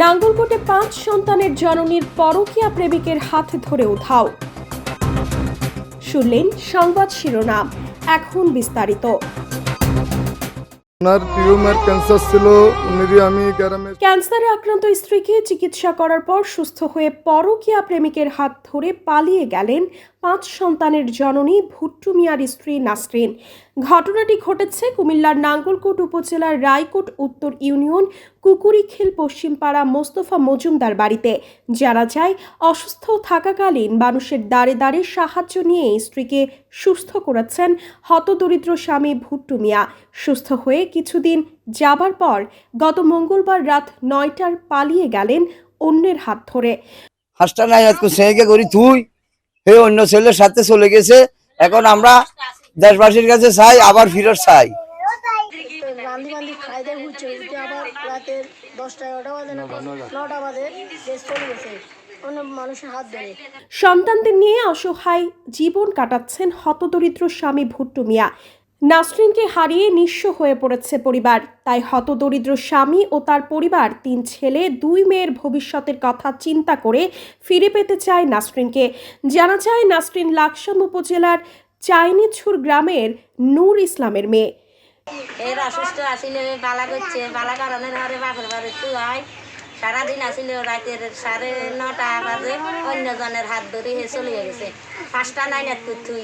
নাঙ্গলকোটে পাঁচ সন্তানের জননীর পরকীয়া প্রেমিকের হাত ধরে উধাও। শুনলেন সংবাদ শিরোনাম এখন বিস্তারিত। ওনার টিউমার ক্যান্সার ছিল উনি আমি গ্রামে ক্যান্সারে আক্রান্ত স্ত্রীকে চিকিৎসা করার পর সুস্থ হয়ে পরকীয়া প্রেমিকের হাত ধরে পালিয়ে গেলেন পাঁচ সন্তানের জননী ভুট্টু মিয়ার স্ত্রী নাসরিন। ঘটনাটি ঘটেছে কুমিল্লার নাঙ্গলকোট উপজেলার রায়কোট উত্তর ইউনিয়ন কুকুরিখিল পশ্চিমপাড়া মোস্তফা মজুমদার বাড়িতে। জানা যায়, অসুস্থ থাকাকালীন মানুষের দ্বারে দ্বারে সাহায্য নিয়ে স্ত্রীকে সুস্থ করেছেন হতদরিদ্র স্বামী ভুট্টু মিয়া। সুস্থ হয়ে কিছুদিন যাবার পর গত মঙ্গলবার রাত নয়টার পালিয়ে গেলেন অন্যের হাত ধরে। হাঁসটা নাই করি তুই হে, অন্য ছেলের সাথে চলে গেছে। এখন আমরা দেশবাসীর কাছে চাই আবার ফিরত চাই। রান্ধি বান্ধি খাই দিয়ে ঘুরছে উঠে আবার রাতে দশটা এগারোটা বাজে না নটা বাজে দেশ চলে গেছে। অন্য মানুষের হাত ধরে। সন্তানদের নিয়ে অসহায় জীবন কাটাচ্ছেন হতদরিদ্র স্বামী ভুট্টু মিয়া। নাসরিনকে হারিয়ে নিঃস্ব হয়ে পড়েছে পরিবার। তাই হতদরিদ্র স্বামী ও তার পরিবার তিন ছেলে দুই মেয়ের ভবিষ্যতের কথা চিন্তা করে ফিরে পেতে চায় নাসরিনকে। জানা যায় নাসরিন লাকসাম উপজেলার চাইনিছুর গ্রামের নূর ইসলামের মেয়ে। এর অসুস্থ আসিলে বালা করছে। বালা কারণে ধরে বাপের বাড়ি হয়। সারাদিন আসিল রাতের সাড়ে নটা বাজে। অন্যজনের হাত ধরে হে চলে গেছে। পাঁচটা নাই না তুই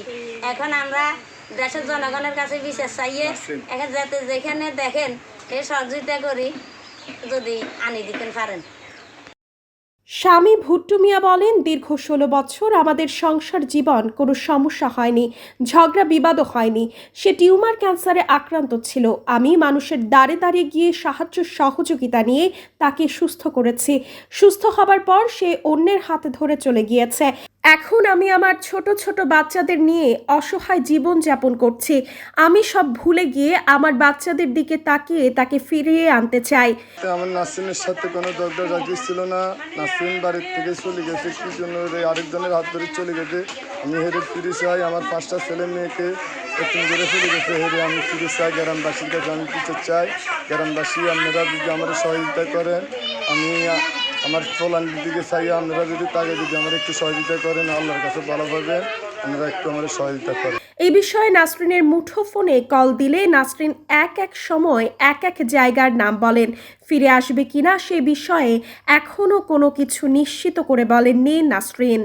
এখন আমরা দেশের জনগণের কাছে বিশেষ চাইয়ে এখন যাতে যেখানে দেখেন, এ সহযোগিতা করি, যদি আনি দিতেন পারেন। স্বামী ভুট্টু মিয়া বলেন, দীর্ঘ ষোলো বছর আমাদের সংসার জীবন কোনো সমস্যা হয়নি, ঝগড়া বিবাদও হয়নি। সে টিউমার ক্যান্সারে আক্রান্ত ছিল। আমি মানুষের দাঁড়ে দাঁড়িয়ে গিয়ে সাহায্য সহযোগিতা নিয়ে তাকে সুস্থ করেছি। সুস্থ হবার পর সে অন্যের হাতে ধরে চলে গিয়েছে। এখন আমি আমার ছোট ছোট বাচ্চাদের নিয়ে অসহায় জীবন যাপন করছি। আমি সব ভুলে গিয়ে আমার বাচ্চাদের দিকে তাকিয়ে তাকে ফিরিয়ে আনতে চাই। আমার নাসরিনের সাথে কোনো দরকার রাখি ছিল না। নাসরিন বাড়ির থেকে চলে গেছে কি জন্য আরেকজনের হাত ধরে চলে গেছে। আমি হেরে ফিরে চাই আমার পাঁচটা ছেলে মেয়েকে একটু ধরে চলে গেছে। হেরে আমি ফিরে চাই গ্রামবাসীর কাছে। আমি কিছু চাই, গ্রামবাসী, আপনারা যদি আমার সহযোগিতা করেন, আমি আমার ফলান দিকে চাই, আপনারা যদি তাকে যদি আমার একটু সহযোগিতা করেন, আল্লাহর কাছে ভালোভাবে আমরা একটু আমার সহযোগিতা করেন। এই বিষয়ে নাসরিনের মুঠোফোনে কল দিলে নাসরিন এক এক সময়, এক এক জায়গার নাম বলেন। ফিরে আসবে কিনা সে বিষয়ে এখনও কোনো কিছু নিশ্চিত করে বলেননি নাসরিন।